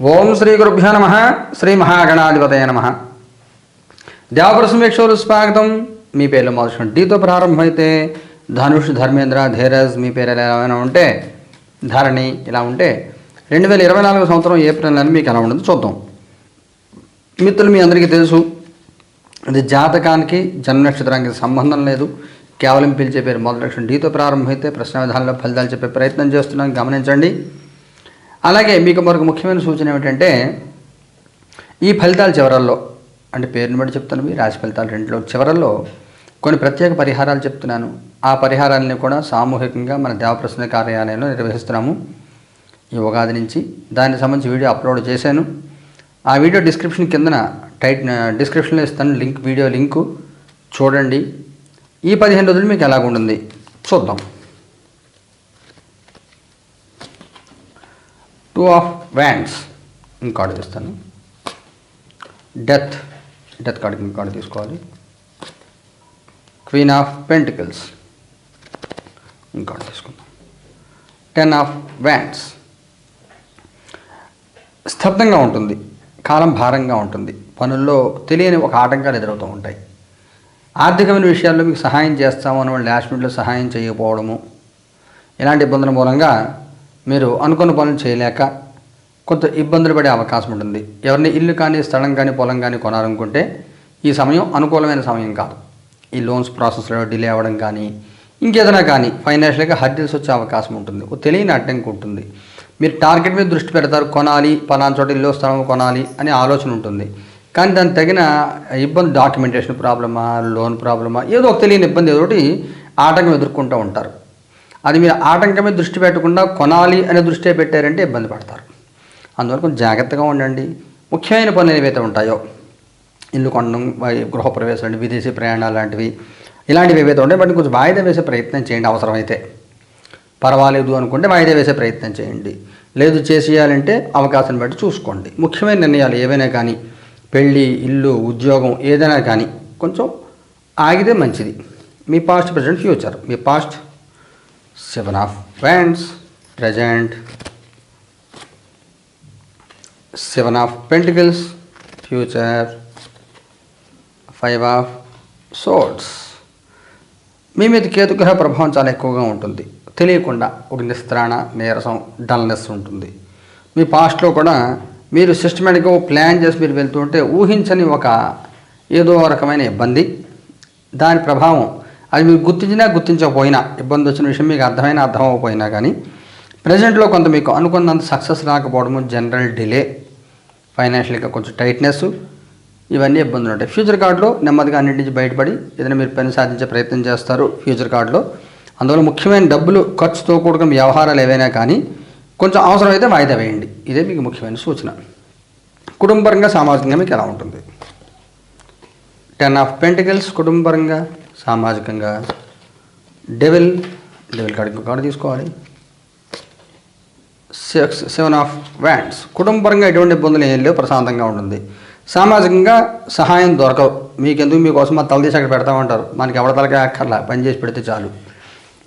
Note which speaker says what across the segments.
Speaker 1: ఓం శ్రీ గురుభ్యో నమ. శ్రీ మహాగణాధిపతయ నమ. దేవప్రసమేక్షలు స్వాగతం. మీ పేర్లు మొదటి డీతో ప్రారంభమైతే ధనుష్ ధర్మేంద్ర ధీరజ్ మీ పేరు ఎలా ఏమైనా ఉంటే ధరణి ఇలా ఉంటే రెండు వేల ఇరవై నాలుగు సంవత్సరం ఏప్రిల్ నెల మీకు ఎలా ఉంటుందో చూద్దాం. మిత్రులు మీ అందరికీ తెలుసు ఇది జాతకానికి జన్మ నక్షత్రానికి సంబంధం లేదు. కేవలం పిలిచే పేరు మొదటి లక్షణం డీతో ప్రారంభమైతే ప్రశ్న విధానంలో ఫలితాలు చెప్పే ప్రయత్నం చేస్తున్నాను గమనించండి. అలాగే మీకు మరొక ముఖ్యమైన సూచన ఏమిటంటే ఈ ఫలితాల చివరల్లో అంటే పేరుని బట్టి చెప్తాను మీ రాశి ఫలితాలు రెండులో చివరల్లో కొన్ని ప్రత్యేక పరిహారాలు చెప్తున్నాను. ఆ పరిహారాలని కూడా సామూహికంగా మన దేవప్రసన్న కార్యాలయంలో నిర్వహిస్తున్నాము. ఈ ఉగాది నుంచి దానికి సంబంధించి వీడియో అప్లోడ్ చేశాను. ఆ వీడియో డిస్క్రిప్షన్ కిందన టైట్ డిస్క్రిప్షన్లో ఇస్తాను లింక్ వీడియో లింకు. చూడండి. ఈ పదిహేను రోజులు మీకు ఎలాగుంటుంది? చూద్దాం. టూ ఆఫ్ వ్యాండ్స్ ఇంకా తీస్తాను. డెత్ డెత్ కార్డుకి ఇంకా తీసుకోవాలి. క్వీన్ ఆఫ్ పెంటికల్స్ ఇంకా తీసుకుందాం. టెన్ ఆఫ్ వ్యాండ్స్ స్తబ్దంగా ఉంటుంది. కాలం భారంగా ఉంటుంది. పనుల్లో తెలియని ఒక ఆటంకాలు ఎదురవుతూ ఉంటాయి. ఆర్థికమైన విషయాల్లో మీకు సహాయం చేస్తాము అని వాళ్ళు లాస్ట్ మినిట్లో సహాయం చేయకపోవడము. ఇలాంటి ఇబ్బందుల మూలంగా మీరు అనుకున్న పనులు చేయలేక కొంత ఇబ్బందులు పడే అవకాశం ఉంటుంది. ఎవరిని ఇల్లు కానీ స్థలం కానీ పొలం కానీ కొనాలనుకుంటే ఈ సమయం అనుకూలమైన సమయం కాదు. ఈ లోన్స్ ప్రాసెస్లో డిలే అవ్వడం కానీ ఇంకేదైనా కానీ ఫైనాన్షియల్గా హర్డిల్స్ వచ్చే అవకాశం ఉంటుంది. తెలియని అడ్డంకి ఉంటుంది. మీరు టార్గెట్ మీద దృష్టి పెడతారు కొనాలి పలానా చోట ఇల్లు స్థలం కొనాలి అనే ఆలోచన ఉంటుంది. కానీ దానికి తగిన ఇబ్బంది డాక్యుమెంటేషన్ ప్రాబ్లమా లోన్ ప్రాబ్లమా ఏదో ఒక తెలియని ఇబ్బంది ఏదో ఒకటి ఆటంకం ఎదుర్కొంటూ ఉంటారు. అది మీరు ఆటంకమే దృష్టి పెట్టకుండా కొనాలి అనే దృష్టి పెట్టారంటే ఇబ్బంది పడతారు. అందువల్ల కొంచెం జాగ్రత్తగా ఉండండి. ముఖ్యమైన పనులు ఏవైతే ఉంటాయో ఇల్లు కొనడం వై- అండి విదేశీ ప్రయాణాలు లాంటివి ఇలాంటివి ఏవైతే ఉంటాయి వాటిని కొంచెం వాయిదా వేసే ప్రయత్నం చేయండి అవసరమైతే. పర్వాలేదు అనుకుంటే వాయిదా వేసే ప్రయత్నం చేయండి. లేదు చేసేయాలంటే అవకాశం బట్టి చూసుకోండి. ముఖ్యమైన నిర్ణయాలు ఏవైనా కానీ పెళ్ళి ఇల్లు ఉద్యోగం ఏదైనా కానీ కొంచెం ఆగితే మంచిది. మీ past present future me past seven of pentacles present seven of pentacles future five of swords మీ మీద కేతుగ్రహ ప్రభావం చాలా ఎక్కువగా ఉంటుంది. తెలియకుండా ఒక నిస్త్రాణ నీరసం డల్నెస్ ఉంటుంది. మీ పాస్ట్లో కూడా మీరు సిస్టమేటిక్గా ప్లాన్ చేసి మీరు వెళ్తుంటే ఊహించని ఒక ఏదో రకమైన ఇబ్బంది. దాని ప్రభావం అది మీరు గుర్తించినా గుర్తించకపోయినా ఇబ్బంది వచ్చిన విషయం మీకు అర్థమైనా అర్థం కానీ ప్రజెంట్లో కొంత మీకు అనుకున్నంత సక్సెస్ రాకపోవడము జనరల్ డిలే ఫైనాన్షియల్గా కొంచెం టైట్నెస్ ఇవన్నీ ఇబ్బందులు ఉంటాయి. ఫ్యూచర్ కార్డులో నెమ్మదిగా అన్నింటి నుంచి బయటపడి ఏదైనా మీరు పని సాధించే ప్రయత్నం చేస్తారు ఫ్యూచర్ కార్డులో. అందువల్ల ముఖ్యమైన డబ్బులు ఖర్చుతో కూడుకున్న వ్యవహారాలు ఏవైనా కానీ కొంచెం అవసరమైతే వాయిదా వేయండి. ఇదే మీకు ముఖ్యమైన సూచన. కుటుంబపరంగా సామాజికంగా మీకు ఎలా ఉంటుంది? టెన్ ఆఫ్ పెంటికల్స్ కుటుంబపరంగా సామాజికంగా డెవిల్ డెవిల్ కార్డు ఇంకో కార్డు తీసుకోవాలి. సిక్స్ సెవెన్ ఆఫ్ వ్యాండ్స్ కుటుంబపరంగా ఎటువంటి ఇబ్బందులు ఏం లేవు ప్రశాంతంగా ఉంటుంది. సామాజికంగా సహాయం దొరకవు. మీకెందుకు మీకోసం మా తలదీసి అక్కడ పెడతామంటారు. మనకి ఎవరి తలకే అక్కర్లా పని చేసి పెడితే చాలు.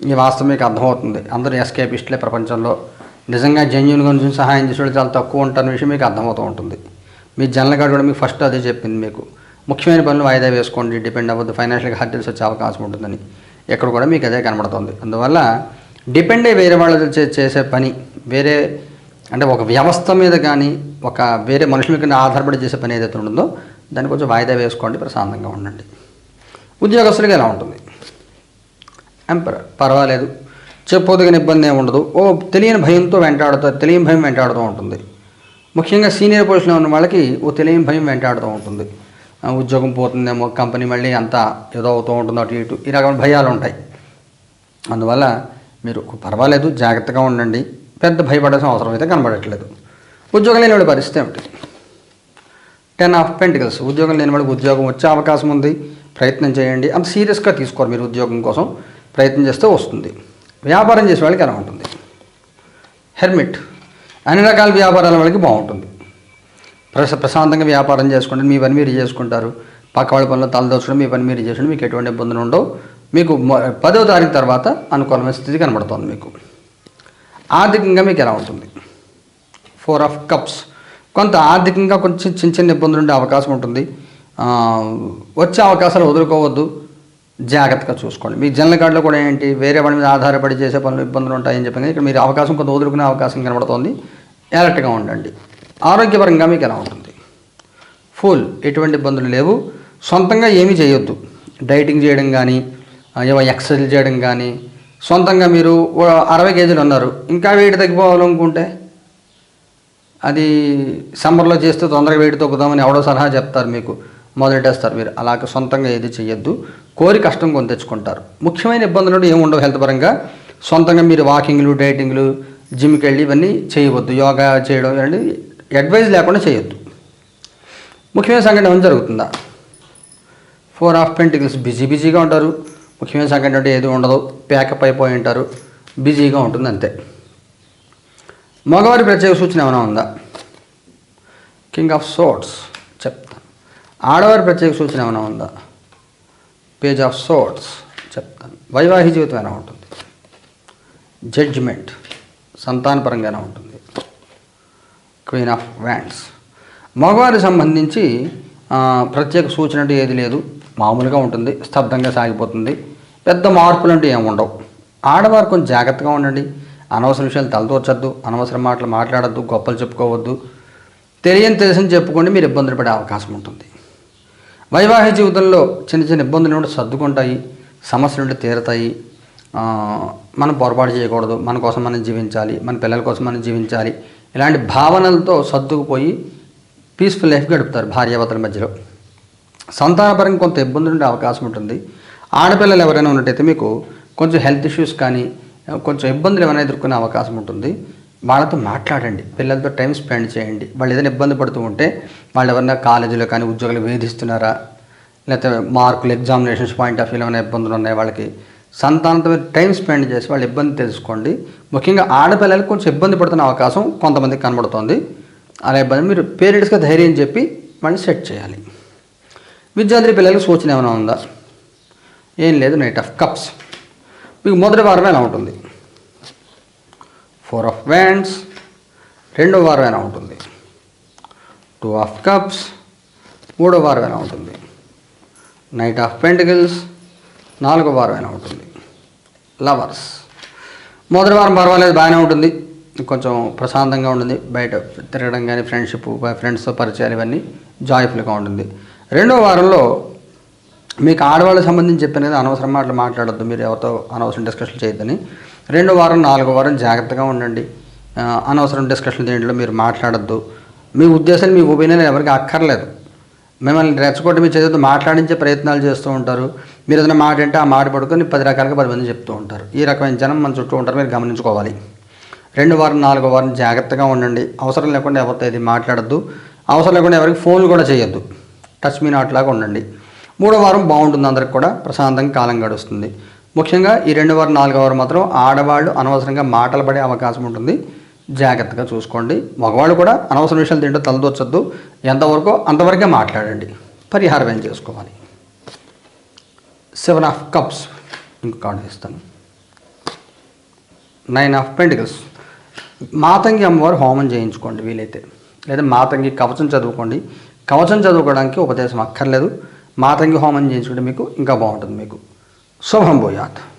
Speaker 1: ఈ వాస్తవం మీకు అర్థమవుతుంది. అందరూ ఎస్కేపిస్టులే ప్రపంచంలో. నిజంగా జెన్యున్గా నుంచి సహాయం చేసేవాళ్ళు చాలా తక్కువ ఉంటారన్న విషయం మీకు అర్థమవుతూ ఉంటుంది. మీ జనరల్ కార్డు కూడా మీకు ఫస్ట్ అదే చెప్పింది మీకు. ముఖ్యమైన పనులు వాయిదా వేసుకోండి. డిపెండ్ అవ్వద్దు. ఫైనాన్షియల్గా హర్డిల్స్ వచ్చే అవకాశం ఉంటుందని ఇక్కడ కూడా మీకు అదే కనబడుతుంది. అందువల్ల డిపెండ్ అయ్యి వేరే వాళ్ళు చేసే పని వేరే అంటే ఒక వ్యవస్థ మీద కానీ ఒక వేరే మనుషుల మీద ఆధారపడి చేసే పని ఏదైతే ఉంటుందో దాన్ని కొంచెం వాయిదా వేసుకోండి ప్రశాంతంగా ఉండండి. ఉద్యోగస్తులుగా ఎలా ఉంటుంది? ఎంపర్ పర్వాలేదు. చెప్పొదగిన ఇబ్బంది ఏమి ఉండదు. ఓ తెలియని భయంతో వెంటాడుతూ తెలియని భయం వెంటాడుతూ ఉంటుంది. ముఖ్యంగా సీనియర్ పొజిషన్లో ఉన్న వాళ్ళకి ఓ తెలియని భయం వెంటాడుతూ ఉంటుంది. ఉద్యోగం పోతుందేమో కంపెనీ మళ్ళీ అంతా ఏదో అవుతూ ఉంటుందో అటు ఇటు ఈ రకమైన భయాలు ఉంటాయి. అందువల్ల మీరు పర్వాలేదు జాగ్రత్తగా ఉండండి. పెద్ద భయపడాల్సిన అవసరం అయితే కనబడట్లేదు. ఉద్యోగం లేనివాడి పరిస్థితి ఏమిటి? టెన్ ఆఫ్ పెంటికల్స్ ఉద్యోగం లేని వాడికి ఉద్యోగం వచ్చే అవకాశం ఉంది. ప్రయత్నం చేయండి. అంత సీరియస్గా తీసుకోరు మీరు ఉద్యోగం కోసం. ప్రయత్నం చేస్తే వస్తుంది. వ్యాపారం చేసే వాళ్ళకి ఎలా ఉంటుంది? హెర్మిట్ అన్ని రకాల వ్యాపారాల వాళ్ళకి బాగుంటుంది. ప్రశాంతంగా వ్యాపారం చేసుకోండి మీ పని మీరు చేసుకుంటారు. పక్క వాళ్ళ పనిలో తలదోచడం మీ పని మీరు చేసుకోండి మీకు ఎటువంటి ఇబ్బందులు ఉండవు. మీకు పదో తారీఖు తర్వాత అనుకూలమైన స్థితి కనబడుతుంది మీకు. ఆర్థికంగా మీకు ఎలా ఉంటుంది? ఫోర్ ఆఫ్ కప్స్ కొంత ఆర్థికంగా కొంచెం చిన్న చిన్న ఇబ్బందులు ఉండే అవకాశం ఉంటుంది. వచ్చే అవకాశాలు వదులుకోవద్దు. జాగ్రత్తగా చూసుకోండి. మీ జనరల్ కార్డులో కూడా ఏంటి? వేరే వాడి మీద ఆధారపడి చేసే పనులు ఇబ్బందులు ఉంటాయని చెప్పి ఇక్కడ మీరు అవకాశం కొంత వదులుకునే అవకాశం కనబడుతోంది. అలర్ట్గా ఉండండి. ఆరోగ్యపరంగా మీకు ఎలా ఉంటుంది? ఫుల్ ఎటువంటి ఇబ్బందులు లేవు. సొంతంగా ఏమీ చేయొద్దు. డైటింగ్ చేయడం కానీ ఏమో ఎక్సర్సైజ్ చేయడం కానీ సొంతంగా మీరు అరవై కేజీలు ఉన్నారు ఇంకా వెయిట్ తగ్గిపోవాలనుకుంటే? అది సమ్మర్లో చేస్తే తొందరగా వెయిట్ తగ్గుదామని ఎవడో సలహా చెప్తారు మీకు. మొదలెట్టేస్తారు మీరు. అలాగే సొంతంగా ఏది చేయొద్దు. కోరి కష్టం కొని తెచ్చుకుంటారు. ముఖ్యమైన ఇబ్బందులు ఏమి ఉండవు హెల్త్ పరంగా. సొంతంగా మీరు వాకింగ్లు డైటింగ్లు జిమ్కి వెళ్ళి ఇవన్నీ చేయవద్దు. యోగా చేయడం ఇవన్నీ అడ్వైజ్ లేకుండా చేయొద్దు. ముఖ్యమైన సంఘటన ఏమైనా జరుగుతుందా? ఫోర్ ఆఫ్ పెంటికల్స్ బిజీ బిజీగా ఉంటారు. ముఖ్యమైన సంఘటన అంటే ఏది ఉండదు. ప్యాకప్ అయిపోయి ఉంటారు. బిజీగా ఉంటుంది అంతే మగవారి ప్రత్యేక సూచన ఏమైనా ఉందా? కింగ్ ఆఫ్ సోట్స్ చెప్తాను ఆడవారి ప్రత్యేక సూచన ఏమైనా ఉందా? పేజ్ ఆఫ్ సోట్స్ చెప్తాను వైవాహిక జీవితం ఎలా ఉంటుంది? జడ్జిమెంట్ సంతానపరంగానే ఉంటుంది. క్వీన్ ఆఫ్ వ్యాండ్స్ మగవారికి సంబంధించి ప్రత్యేక సూచన అంటే ఏది లేదు. మామూలుగా ఉంటుంది. స్తబ్దంగా సాగిపోతుంది. పెద్ద మార్పులు అంటే ఏమి ఉండవు. ఆడవారు కొంచెం జాగ్రత్తగా ఉండండి. అనవసర విషయాలు తలదూర్చద్దు అనవసర మాటలు మాట్లాడద్దు. గొప్పలు చెప్పుకోవద్దు. తెలియని తెలిసిన చెప్పుకోండి. మీరు ఇబ్బందులు పడే అవకాశం ఉంటుంది. వైవాహిక జీవితంలో చిన్న చిన్న ఇబ్బందులు ఉంటే సర్దుకుంటాయి. సమస్యలు ఉంటే తీరతాయి. మనం పొరపాటు చేయకూడదు. మన కోసం మనం జీవించాలి. మన పిల్లల కోసం మనం జీవించాలి. ఇలాంటి భావనలతో సర్దుకుపోయి పీస్ఫుల్ లైఫ్ గడుపుతారు భార్యాభర్తల మధ్యలో. సంతానపరంగా కొంత ఇబ్బందులు ఉండే అవకాశం ఉంటుంది. ఆడపిల్లలు ఎవరైనా ఉన్నట్టయితే మీకు కొంచెం హెల్త్ ఇష్యూస్ కానీ కొంచెం ఇబ్బందులు ఏమైనా ఎదుర్కొనే అవకాశం ఉంటుంది. వాళ్ళతో మాట్లాడండి. పిల్లలతో టైం స్పెండ్ చేయండి. వాళ్ళు ఏదైనా ఇబ్బంది పడుతూ ఉంటే వాళ్ళు ఎవరైనా కాలేజీలో కానీ ఉద్యోగాలు వేధిస్తున్నారా? లేకపోతే మార్కులు ఎగ్జామినేషన్స్ పాయింట్ ఆఫ్ వ్యూలో ఏమైనా ఇబ్బందులు ఉన్నాయి వాళ్ళకి? సంతానంతో మీరు టైం స్పెండ్ చేసి వాళ్ళ ఇబ్బంది తెలుసుకోండి. ముఖ్యంగా ఆడపిల్లలకు కొంచెం ఇబ్బంది పడుతున్న అవకాశం కొంతమందికి కనబడుతోంది. అలా ఇబ్బంది మీరు పేరెంట్స్గా ధైర్యం చెప్పి వాళ్ళని సెట్ చేయాలి. విద్యార్థి పిల్లలకు సూచన ఏమైనా ఉందా? ఏం లేదు నైట్ ఆఫ్ కప్స్. మీకు మొదటి వారం ఎలా ఉంటుంది? ఫోర్ ఆఫ్ వ్యాండ్స్ రెండో వారం ఎలా ఉంటుంది? Two of cups. మూడో వారం ఎలా ఉంటుంది? Knight of pentacles. నాలుగో వారం అయినా ఉంటుంది. లవర్స్ మొదటి వారం పర్వాలేదు బాగానే ఉంటుంది. కొంచెం ప్రశాంతంగా ఉంటుంది. బయట తిరగడం కానీ ఫ్రెండ్షిప్ ఫ్రెండ్స్తో పరిచయాలు ఇవన్నీ జాయ్ఫుల్గా ఉంటుంది. రెండో వారంలో మీకు ఆడవాళ్ళకి సంబంధించి చెప్పాను కదా అనవసరం మాటలు మాట్లాడొద్దు. మీరు ఎవరితో అనవసరం డిస్కషన్ చేయొద్దని. రెండో వారం నాలుగో వారం జాగ్రత్తగా ఉండండి. అనవసరం డిస్కషన్ దేంట్లో మీరు మాట్లాడద్దు. మీ ఉద్దేశం మీ ఒపీనియన్ ఎవరికి అక్కర్లేదు. మిమ్మల్ని రెచ్చగొట్టి మీ చేతితో మాట్లాడించే ప్రయత్నాలు చేస్తూ ఉంటారు. మీరు ఏదైనా మాట అంటే ఆ మాట పడుకొని పది రకాలుగా పది మంది చెప్తూ ఉంటారు. ఈ రకమైన జనం మన చుట్టూ ఉంటారు మీరు గమనించుకోవాలి. రెండు వారం నాలుగో వారం జాగ్రత్తగా ఉండండి. అవసరం లేకుండా ఎవరితో ఇది మాట్లాడద్దు. అవసరం లేకుండా ఎవరికి ఫోన్లు కూడా చేయొద్దు. టచ్ మీ నాట్ లాగా ఉండండి. మూడో వారం బాగుంటుంది అందరికి కూడా. ప్రశాంతంగా కాలం గడుస్తుంది. ముఖ్యంగా ఈ రెండు వారం నాలుగో వారం మాత్రం ఆడవాళ్ళు అనవసరంగా మాటలు పడే అవకాశం ఉంటుంది. జాగ్రత్తగా చూసుకోండి. మగవాళ్ళు కూడా అనవసర విషయాలు తింటే తలదొచ్చద్దు. ఎంతవరకు అంతవరకే మాట్లాడండి. పరిహారం ఏం చేసుకోవాలి? Seven of cups. ఇంకా కార్డు ఇస్తాను నైన్ ఆఫ్ పెంటికల్స్. మాతంగి అమ్మవారు హోమం చేయించుకోండి వీలైతే. లేదా మాతంగి కవచం చదువుకోండి. కవచం చదువుకోవడానికి ఉపదేశం అక్కర్లేదు. మాతంగి హోమం చేయించుకుంటే మీకు ఇంకా బాగుంటుంది మీకు. శుభం భూయాత్.